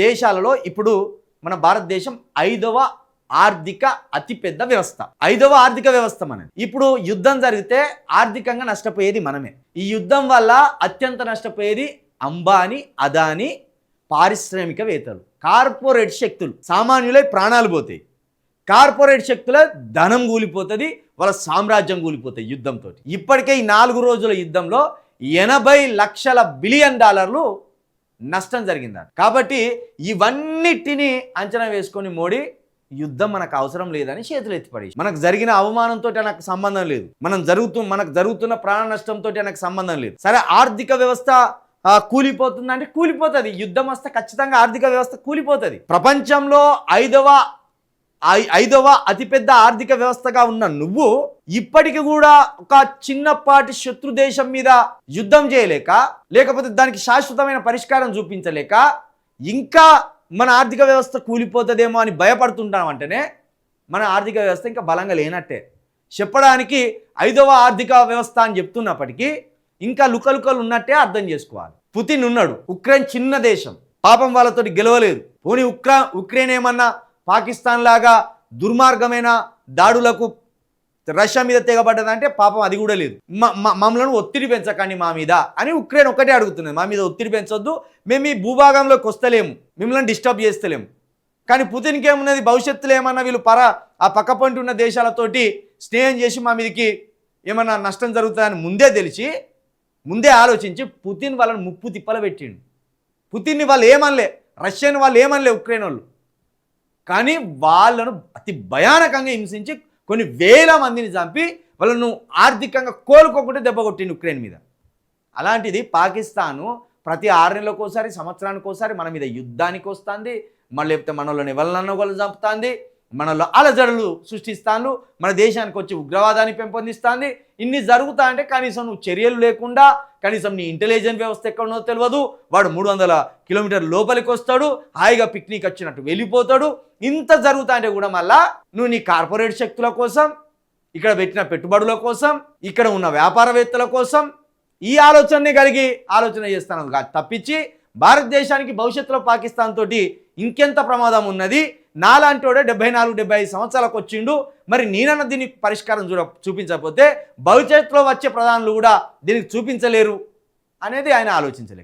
దేశాలలో ఇప్పుడు మన భారతదేశం ఐదవ ఆర్థిక అతిపెద్ద వ్యవస్థ. ఐదవ ఆర్థిక వ్యవస్థ మనది. ఇప్పుడు యుద్ధం జరిగితే ఆర్థికంగా నష్టపోయేది మనమే. ఈ యుద్ధం వల్ల అత్యంత నష్టపోయేది అంబానీ అదానీ పారిశ్రామికవేత్తలు కార్పొరేట్ శక్తులు. సామాన్యులై ప్రాణాలు పోతాయి. కార్పొరేట్ శక్తుల ధనం కూలిపోతుంది వాళ్ళ సామ్రాజ్యం కూలిపోతాయి యుద్ధంతో ఇప్పటికే ఈ నాలుగు రోజుల యుద్ధంలో ఎనభై లక్షల బిలియన్ డాలర్లు నష్టం జరిగిందట. కాబట్టి ఇవన్నిటిని అంచనా వేసుకొని మోడీ యుద్ధం మనకు అవసరం లేదని చేతులు ఎత్తిపడి మనకు జరిగిన అవమానంతో నాకు సంబంధం లేదు. మనం జరుగుతూ మనకు జరుగుతున్న ప్రాణ నష్టంతో నాకు సంబంధం లేదు. సరే ఆర్థిక వ్యవస్థ కూలిపోతుందంటే కూలిపోతుంది. యుద్ధం వస్తే ఖచ్చితంగా ఆర్థిక వ్యవస్థ కూలిపోతుంది. ప్రపంచంలో ఐదవ ఐదవ అతిపెద్ద ఆర్థిక వ్యవస్థగా ఉన్న నువ్వు ఇప్పటికి కూడా ఒక చిన్నపాటి శత్రు దేశం మీద యుద్ధం చేయలేక లేకపోతే దానికి శాశ్వతమైన పరిష్కారం చూపించలేక ఇంకా మన ఆర్థిక వ్యవస్థ కూలిపోతుందేమో అని భయపడుతుంటాం అంటేనే మన ఆర్థిక వ్యవస్థ ఇంకా బలంగా లేనట్టే. చెప్పడానికి ఐదవ ఆర్థిక వ్యవస్థ అని చెప్తున్నప్పటికీ ఇంకా లుకలుకలు ఉన్నట్టే అర్థం చేసుకోవాలి. పుతిన్ ఉన్నాడు ఉక్రెయిన్ చిన్న దేశం. పాపం వాళ్ళతోటి గెలవలేదు. పోనీ ఉక్రా ఉక్రెయిన్ ఏమన్నా పాకిస్తాన్ లాగా దుర్మార్గమైన దాడులకు రష్యా మీద తెగబడ్డదంటే పాపం అది కూడా లేదు. మ- మమ్మల్ని ఒత్తిడి పెంచకండి మా మీద అని ఉక్రెయిన్ ఒక్కటే అడుగుతుంది మా మీద ఒత్తిడి పెంచొద్దు. మేము ఈ భూభాగంలోకి వస్తలేము మిమ్మల్ని డిస్టర్బ్ చేస్తలేము. కానీ పుతిన్కి ఏమున్నది? భవిష్యత్తులో ఏమన్నా వీళ్ళు పర ఆ పక్కపంటి ఉన్న దేశాలతోటి స్నేహం చేసి మా మీదకి ఏమన్నా నష్టం జరుగుతుందని ముందే తెలిసి ముందే ఆలోచించి పుతిన్ వాళ్ళని ముప్పు తిప్పల పెట్టిండు పుతిన్ని వాళ్ళు ఏమనలే. రష్యన్ వాళ్ళు ఏమనలే ఉక్రెయిన్ వాళ్ళు. కానీ వాళ్ళను అతి భయానకంగా హింసించి కొన్ని వేల మందిని చంపి వాళ్ళను ఆర్థికంగా కోలుకోకుండా దెబ్బ కొట్టిండు ఉక్రెయిన్ మీద. అలాంటిది పాకిస్తాను ప్రతి ఆరు నెలలకు ఒకసారి సంవత్సరానికి ఒకసారి మన మీద యుద్ధానికి వస్తుంది. మళ్ళీ లేకపోతే మనలోని ఎవరినన్నా వాళ్ళు చంపుతుంది. మనలో అలజడులు సృష్టిస్తాను మన దేశానికి వచ్చి ఉగ్రవాదాన్ని పెంపొందిస్తాను ఇన్ని జరుగుతా అంటే కనీసం నువ్వు చర్యలు లేకుండా కనీసం నీ ఇంటెలిజెన్స్ వ్యవస్థ ఎక్కడనో తెలియదు వాడు మూడు వందల కిలోమీటర్ లోపలికి వస్తాడు హాయిగా పిక్నిక్ వచ్చినట్టు వెళ్ళిపోతాడు. ఇంత జరుగుతా అంటే కూడా మళ్ళా నువ్వు నీ కార్పొరేట్ శక్తుల కోసం ఇక్కడ పెట్టిన పెట్టుబడుల కోసం ఇక్కడ ఉన్న వ్యాపారవేత్తల కోసం ఈ ఆలోచనని కలిగి ఆలోచన చేస్తాను. కాదు తప్పించి భారతదేశానికి భవిష్యత్తులో పాకిస్తాన్ తోటి ఇంకెంత ప్రమాదం ఉన్నది? నాలాంటి వాడే డెబ్బై నాలుగు డెబ్బై ఐదు సంవత్సరాలకు వచ్చిండు. మరి నేనన్న దీనికి పరిష్కారం చూడ చూపించకపోతే భవిష్యత్తులో వచ్చే ప్రధానులు కూడా దీనికి చూపించలేరు. అనేది ఆయన ఆలోచించలేక